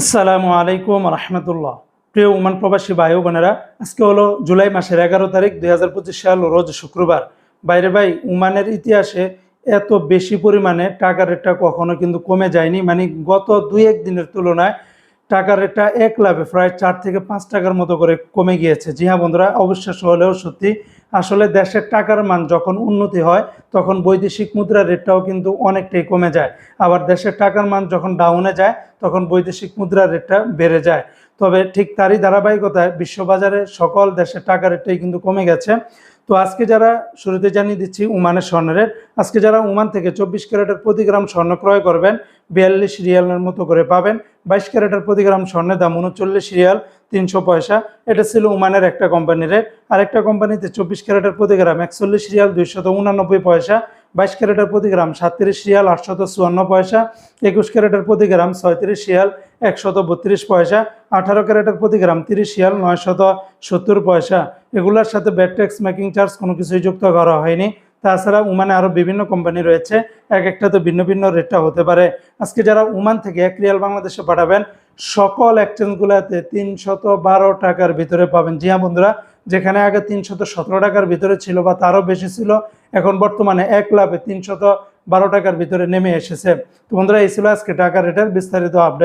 আসসালামু আলাইকুম রহমতুল্লাহ। প্রিয় উমান প্রবাসী ভাই বোনেরা, আজকে হলো জুলাই মাসের এগারো তারিখ দুই হাজার পঁচিশ সাল, রোজ শুক্রবার। বাইরে ভাই উমানের ইতিহাসে এত বেশি পরিমাণে টাকার রেটটা কখনো কিন্তু কমে যায়নি। মানে গত দুই এক দিনের তুলনায় টাকার রেটটা এক লাভে প্রায় চার থেকে পাঁচ টাকার মতো করে কমে গিয়েছে। জি হ্যাঁ বন্ধুরা অবিশ্বাস হলেও সত্যি আসলে দেশের টাকার মান যখন উন্নতি হয়, তখন বৈদেশিক মুদ্রার রেটটাও কিন্তু অনেকটাই কমে যায়। আবার দেশের টাকার মান যখন ডাউনে যায়, তখন বৈদেশিক মুদ্রার রেটটা বেড়ে যায়। তবে ঠিক তারই ধারাবাহিকতায় বিশ্ববাজারে সকল দেশের টাকার রেটটাই কিন্তু কমে গেছে। তো আজকে যারা শুরুতে জানিয়ে দিচ্ছি উমানের স্বর্ণ রেট, আজকে যারা উমান থেকে চব্বিশ ক্যারেটের প্রতি গ্রাম স্বর্ণ ক্রয় করবেন বিয়াল্লিশ রিয়ালের মতো করে পাবেন। বাইশ ক্যারেটের প্রতি গ্রাম স্বর্ণের দাম উনচল্লিশ রিয়াল, তিনশো পয়সা। এটা ছিল উমানের একটা কোম্পানির আরেকটা কোম্পানিতে চব্বিশ ক্যারেটের প্রতি গ্রাম একচল্লিশ রিয়াল, দুইশত উনানব্বই পয়সা। বাইশ ক্যারেটের প্রতি গ্রাম সাতত্রিশ রিয়াল, আটশত চুয়ান্ন পয়সা। একুশ ক্যারেটের প্রতি গ্রাম ছয়ত্রিশ রিয়াল, একশত বত্রিশ পয়সা। আঠারো ক্যারেটের প্রতি গ্রাম তিরিশ রিয়াল, নয়শত সত্তর পয়সা। এগুলোর সাথে ব্যাট ট্যাক্স, মেকিং, চার্জ কোনো কিছুই যুক্ত করা হয়নি। তাছাড়া উমানে আরও বিভিন্ন কোম্পানি রয়েছে। এক একটা তো ভিন্ন ভিন্ন রেটটা হতে পারে। আজকে যারা উমান থেকে এক রিয়াল বাংলাদেশে পাঠাবেন, সকল এক্সচেঞ্জগুলোতে তিনশত বারো টাকার ভিতরে পাবেন। জিয়া হ্যাঁ বন্ধুরা, যেখানে আগে তিনশত সতেরো টাকার ভিতরে ছিল বা তারও বেশি ছিল, এখন বর্তমানে এক লাভে তিনশত বারো টাকার ভিতরে নেমে এসেছে। তো বন্ধুরা, এই ছিল আজকে টাকা রেটের বিস্তারিত আপডেট